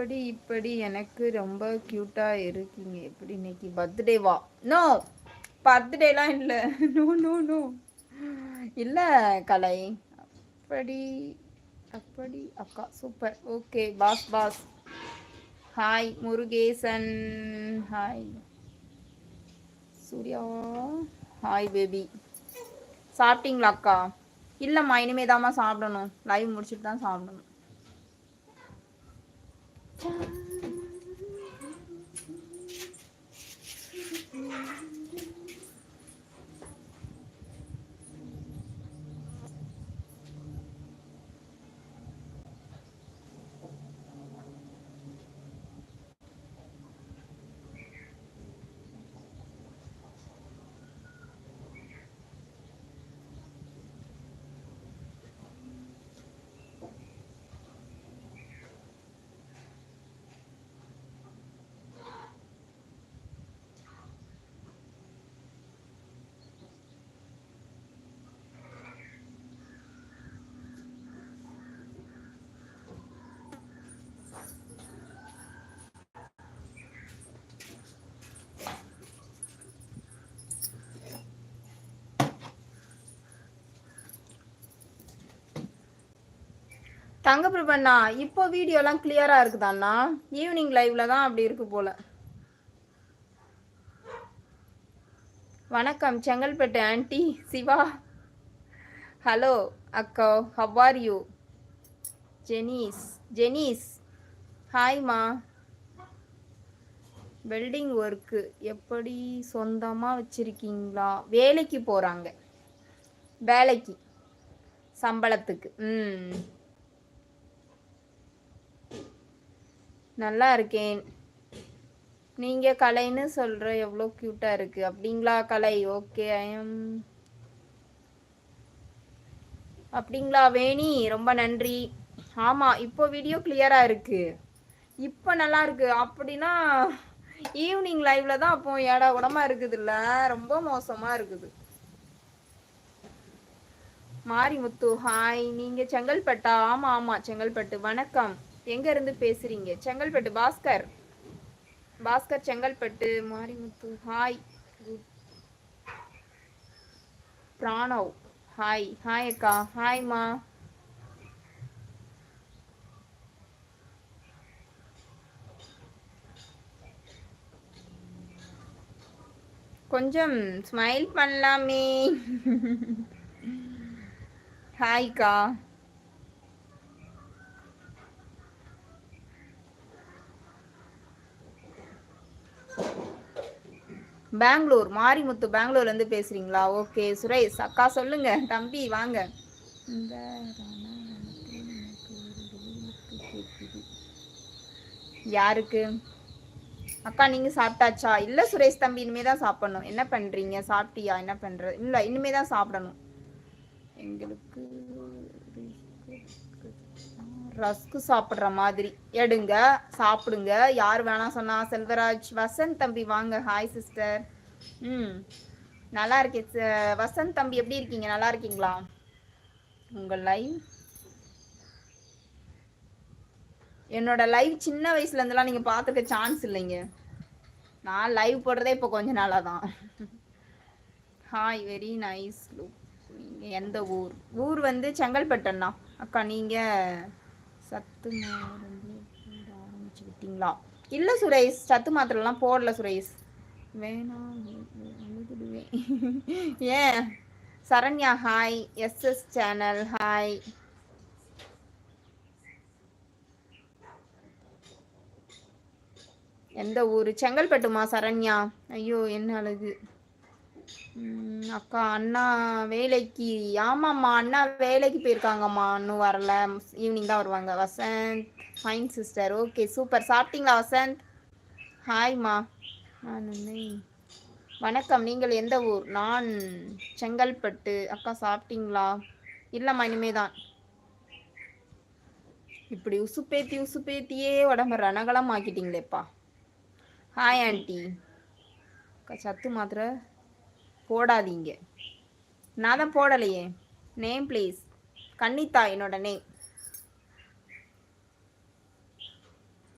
அப்படி இப்படி எனக்கு ரொம்ப க்யூட்டாக இருக்கீங்க. எப்படி இன்னைக்கு பர்த்டேவா நோ பர்த்டேலாம் இல்லை. நோ நோ நோ இல்லை கலை. அப்படி அப்படி. அக்கா super okay boss boss hi Murugesan. Hi Surya. Hi baby சாப்பிட்டீங்களா அக்கா? இல்லைம்மா இனிமே தாம்மா சாப்பிடணும். லைவ் முடிச்சுட்டு தான் சாப்பிடணும். Thank you. பிரபண்ணா இப்போ வீடியோலாம் கிளியரா இருக்குதாண்ணா ஈவினிங் லைவ்ல தான் அப்படி இருக்கு போல. வணக்கம் செங்கல்பட்டு ஆன்ட்டி சிவா. ஹலோ அக்கா ஹவ் ஆர் யூ ஜெனீஸ் ஜெனீஸ். ஹாய்மா வெல்டிங் ஒர்க்கு எப்படி சொந்தமாக வச்சுருக்கீங்களா? வேலைக்கு போகிறாங்க வேலைக்கு சம்பளத்துக்கு. ம். நல்லா இருக்கேன். நீங்கள் கலைன்னு சொல்கிற எவ்வளோ க்யூட்டாக இருக்குது அப்படிங்களா கலை? ஓகே ஐஎம் அப்படிங்களா வேணி? ரொம்ப நன்றி. ஆமாம் இப்போ வீடியோ கிளியராக இருக்குது இப்போ நல்லா இருக்குது அப்படின்னா ஈவினிங் லைவ்ல தான் அப்போ ஏடா உடம்பா இருக்குதுல்ல? ரொம்ப மோசமாக இருக்குது. மாரிமுத்து ஹாய் நீங்கள் செங்கல்பட்டா ஆமாம் ஆமாம் செங்கல்பட்டு. வணக்கம். எங்க இருந்து பேசுறீங்க? Chengalpattu Bhaskar. Bhaskar Chengalpattu Marimuthu hi. Pranav hi. Hi அக்கா. ஹாய்மா கொஞ்சம் ஸ்மைல் பண்ணலாமே. ஹாய்க்கா பெங்களூர் மாரிமுத்து பெங்களூர்ல இருந்து பேசுறீங்களா? ஓகே சுரேஷ் அக்கா சொல்லுங்க தம்பி வாங்க. இந்த யாருக்கு? அக்கா நீங்க சாப்பிட்டாச்சா? இல்ல சுரேஷ் தம்பி இனிமே தான் சாப்பிடணும். என்ன பண்றீங்க? சாப்பிட்டியா? என்ன பண்ற? இல்ல இனிமே தான் சாப்பிடணும். எங்களுக்கு ரஸ்க்கு சாப்பிட்ற மாதிரி. எடுங்க சாப்பிடுங்க. யார் வேணாம் சொன்னா செல்வராஜ் வசந்த் தம்பி வாங்க. ஹாய் சிஸ்டர் ம். நல்லா இருக்கே வசந்த் தம்பி எப்படி இருக்கீங்க? நல்லா இருக்கீங்களா? உங்கள் லைவ் என்னோட லைவ் சின்ன வயசுலேருந்துலாம் நீங்கள் பார்த்துக்க சான்ஸ் இல்லைங்க. நான் லைவ் போடுறதே இப்போ கொஞ்ச நாளாக தான் ஹாய் வெரி நைஸ் லுக் நீங்கள் எந்த ஊர்? ஊர் வந்து செங்கல்பட்டுண்ணா அக்கா நீங்கள் சத்து மருந்து போட ஆரம்பிச்சு விட்டீங்களா இல்லை சுரேஷ் சத்து மாத்திரைலாம் போடல சுரேஷ். வேணாம் அழுதுடுவேன். ஏன்? Saranya hi SS channel hi எந்த ஊர்? செங்கல்பட்டுமா சரண்யா? ஐயோ என்ன அழகு. அக்கா அண்ணா வேலைக்கு ஆமாம்மா அண்ணா வேலைக்கு போயிருக்காங்கம்மா. இன்னும் வரல. ஈவினிங் தான் வருவாங்க. Vasanth fine sister okay super சாப்பிட்டீங்களா வசந்த்? ஹாய்மா நான் வணக்கம். நீங்கள் எந்த ஊர்? நான் செங்கல்பட்டு. அக்கா சாப்பிட்டீங்களா? இல்லைம்மா இனிமே தான் இப்படி உசுப்பேத்தி உசுப்பேத்தியே உடம்பு ரணகலம் ஆக்கிட்டீங்களேப்பா ஹாய் ஆண்டி அக்கா சத்து மாத்திரை? போடாதீங்க. நான் தான் போடலையே. நேம் ப்ளீஸ் கன்னித்தா என்னோட நேம்